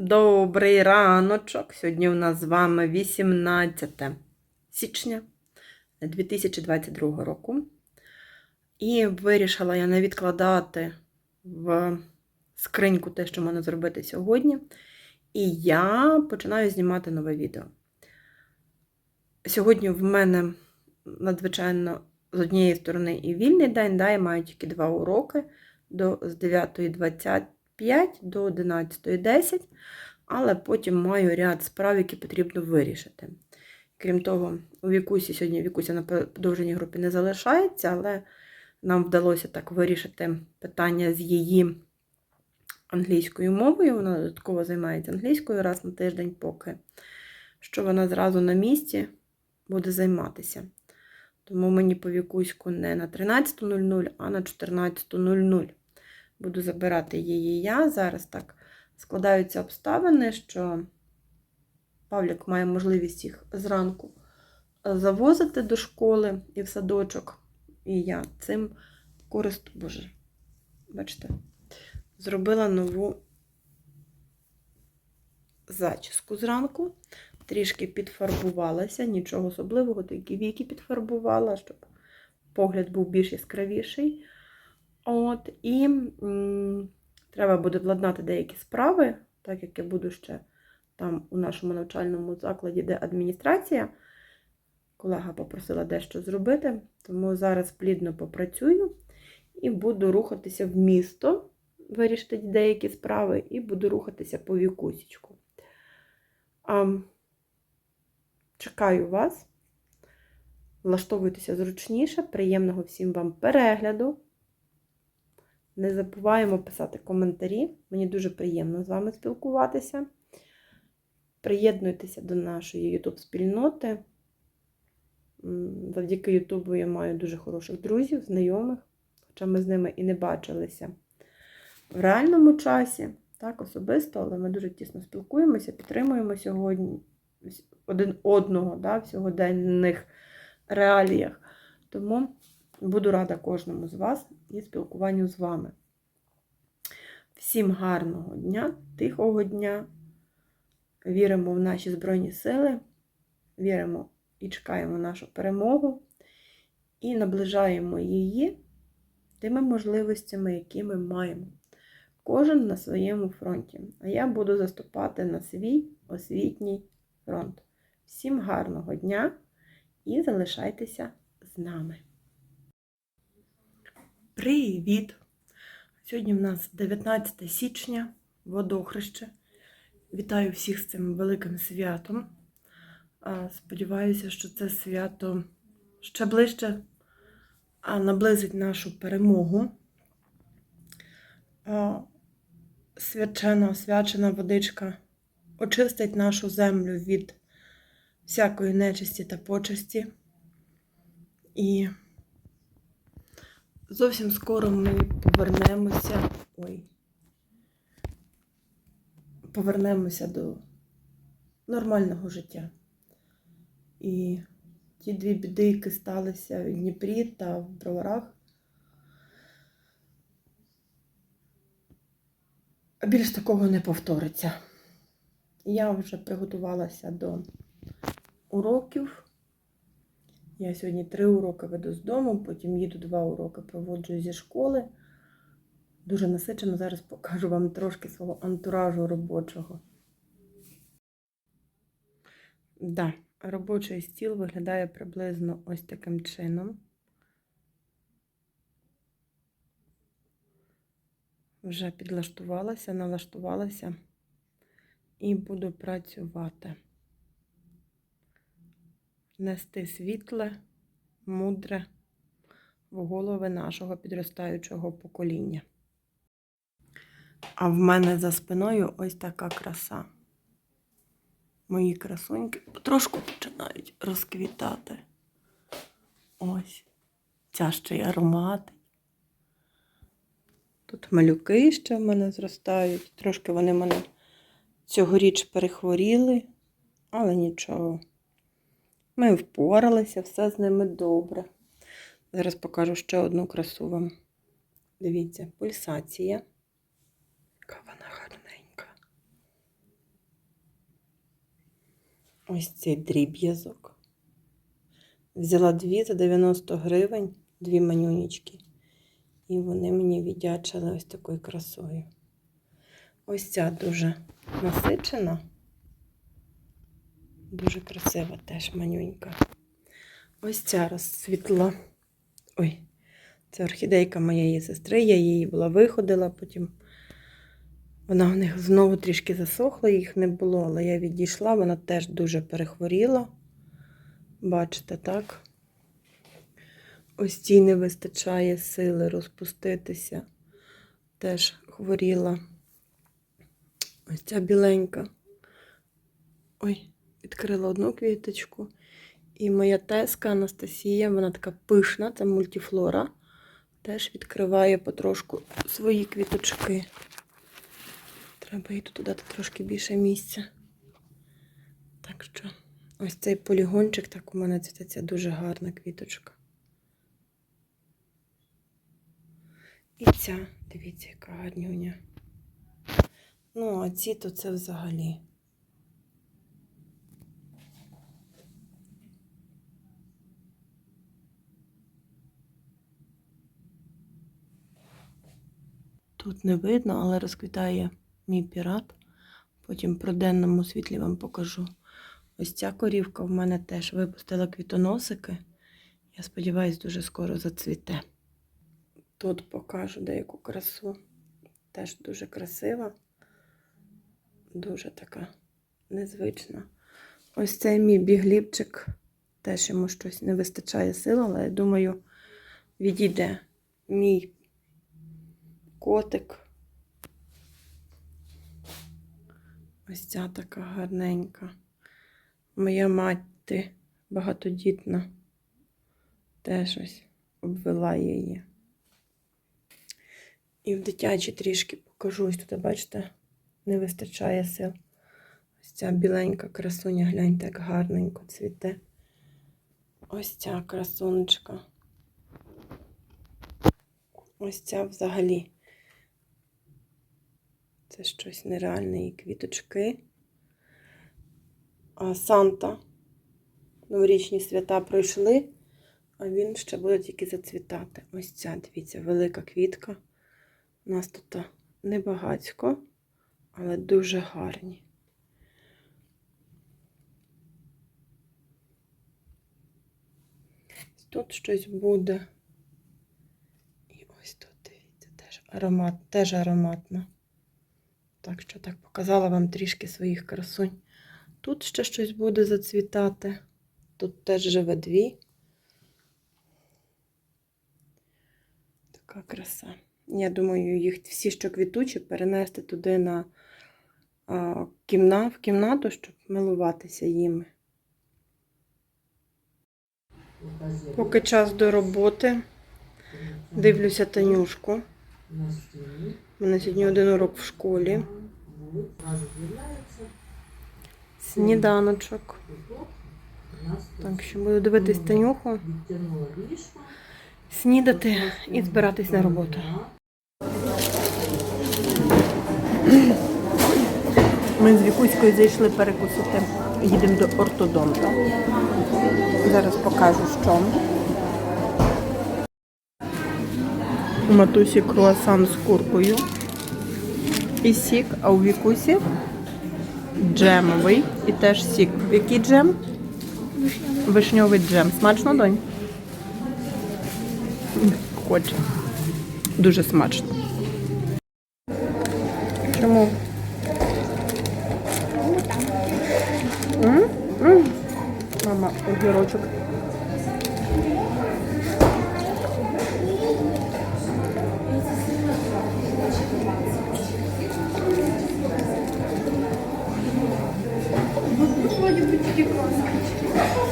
Добрий раночок. Сьогодні у нас з вами 18 січня 2022 року. І вирішила я не відкладати в скриньку те, що можна зробити сьогодні. І я починаю знімати нове відео. Сьогодні в мене надзвичайно з однієї сторони і вільний день, да, я маю тільки два уроки до, з 9.25 до 11.10, але потім маю ряд справ, які потрібно вирішити. Крім того, у Вікусі сьогодні Вікуся на подовженій групі не залишається, але нам вдалося так вирішити питання з її англійською мовою. Вона додатково займається англійською раз на тиждень, поки що вона зразу на місці буде займатися. Тому мені по вікуську не на 13.00, а на 14.00 буду забирати її я. Зараз так складаються обставини, що Павлік має можливість їх зранку завозити до школи і в садочок. І я цим користу, боже, бачите, зробила нову зачіску зранку. Трішки підфарбувалася, нічого особливого, тільки віки підфарбувала, щоб погляд був більш яскравіший. От, І м, треба буде владнати деякі справи, так як я буду ще там у нашому навчальному закладі, де адміністрація. Колега попросила дещо зробити, тому зараз плідно попрацюю і буду рухатися в місто, вирішити деякі справи, і буду рухатися по вікусічку. А, чекаю вас. Влаштовуйтеся зручніше, приємного всім вам перегляду. Не забуваємо писати коментарі. Мені дуже приємно з вами спілкуватися. Приєднуйтеся до нашої YouTube-спільноти. Завдяки Ютубу я маю дуже хороших друзів, знайомих, хоча ми з ними і не бачилися в реальному часі, так, особисто, але ми дуже тісно спілкуємося, підтримуємо сьогодні один одного да, в сьогоденних реаліях. Тому буду рада кожному з вас і спілкуванню з вами. Всім гарного дня, тихого дня. Віримо в наші Збройні Сили, віримо і чекаємо нашу перемогу, і наближаємо її тими можливостями, які ми маємо. Кожен на своєму фронті. А я буду заступати на свій освітній фронт. Всім гарного дня і залишайтеся з нами. Привіт! Сьогодні в нас 19 січня, водохреще. Вітаю всіх з цим великим святом. Сподіваюся, що це свято ще ближче наблизить нашу перемогу. Свячена, освячена водичка очистить нашу землю від всякої нечисті та почесті. І зовсім скоро ми повернемося. Ой, повернемося до нормального життя. І ті дві біди, які сталися в Дніпрі та в Броварах, більш такого не повториться. Я вже приготувалася до уроків. Я сьогодні три уроки веду з дому, потім їду два уроки проводжу зі школи. Дуже насичено, зараз покажу вам трошки свого антуражу робочого. Да, робочий стіл виглядає приблизно ось таким чином. Вже підлаштувалася, налаштувалася і буду працювати. Нести світле, мудре в голови нашого підростаючого покоління. А в мене за спиною ось така краса. Мої красуньки потрошку починають розквітати. Ось ця ще й аромат. Тут малюки ще в мене зростають. Трошки вони мене цьогоріч перехворіли, але нічого. Ми впоралися, все з ними добре. Зараз покажу ще одну красу вам. Дивіться, пульсація. Яка вона гарненька. ось цей дріб'язок. Взяла дві за 90 гривень, дві манюнічки. І вони мені віддячили ось такою красою. Ось ця дуже насичена. Дуже красива теж манюнька. Ось ця розцвітла. Ой, це орхідейка моєї сестри. Я її була виходила, потім вона в них знову трішки засохла, їх не було, але я відійшла, вона теж дуже перехворіла. Бачите, так? Ось цій не вистачає сили розпуститися. Теж хворіла. Ось ця біленька. Ой, відкрила одну квіточку. І моя теска Анастасія, вона така пишна, це мультифлора. Теж відкриває потрошку свої квіточки. Треба їй тут дати трошки більше місця. Так що, ось цей полігончик, так у мене цвітеться дуже гарна квіточка. І ця, дивіться, яка гарнюня. Ну, а ці то це взагалі. Тут не видно, але розквітає мій пірат. Потім про денному світлі вам покажу. Ось ця корівка в мене теж випустила квітоносики. Я сподіваюся, дуже скоро зацвіте. Тут покажу деяку красу. Теж дуже красива, дуже така незвична. Ось цей мій бігліпчик. Теж йому щось не вистачає сил, але я думаю, відійде мій котик. Ось ця така гарненька. Моя мати багатодітна. Теж ось обвела її. І в дитячі трішки покажу. Ось тут, бачите, не вистачає сил. Ось ця біленька красуня, гляньте, як гарненько цвіте. Ось ця красунечка. Ось ця взагалі. Це щось нереальне і квіточки. А Санта. Новорічні свята пройшли, а він ще буде тільки зацвітати. Ось ця, дивіться, велика квітка. У нас тут небагацько, але дуже гарні. Тут щось буде. І ось тут, дивіться, теж аромат, теж ароматно. Так що так показала вам трішки своїх красунь. Тут ще щось буде зацвітати. Тут теж живе дві. Така краса. Я думаю, їх всі, що квітучі, перенести туди на а, кімна, в кімнату, щоб милуватися їми. Поки час до роботи. Дивлюся Танюшку. У мене сьогодні один урок в школі. Сніданочок. Так що буду дивитись Танюху, снідати і збиратись на роботу. Ми з Вікуською зайшли перекусити. Їдемо до ортодонта. Зараз покажу, що. У матусі круасан з куркою і сік, а у Вікусі джемовий і теж сік. Який джем? Вишньовий джем. Смачно, донь? Хоче. Дуже смачно. Чому? М? М. Мама, огірочок. такі космічки.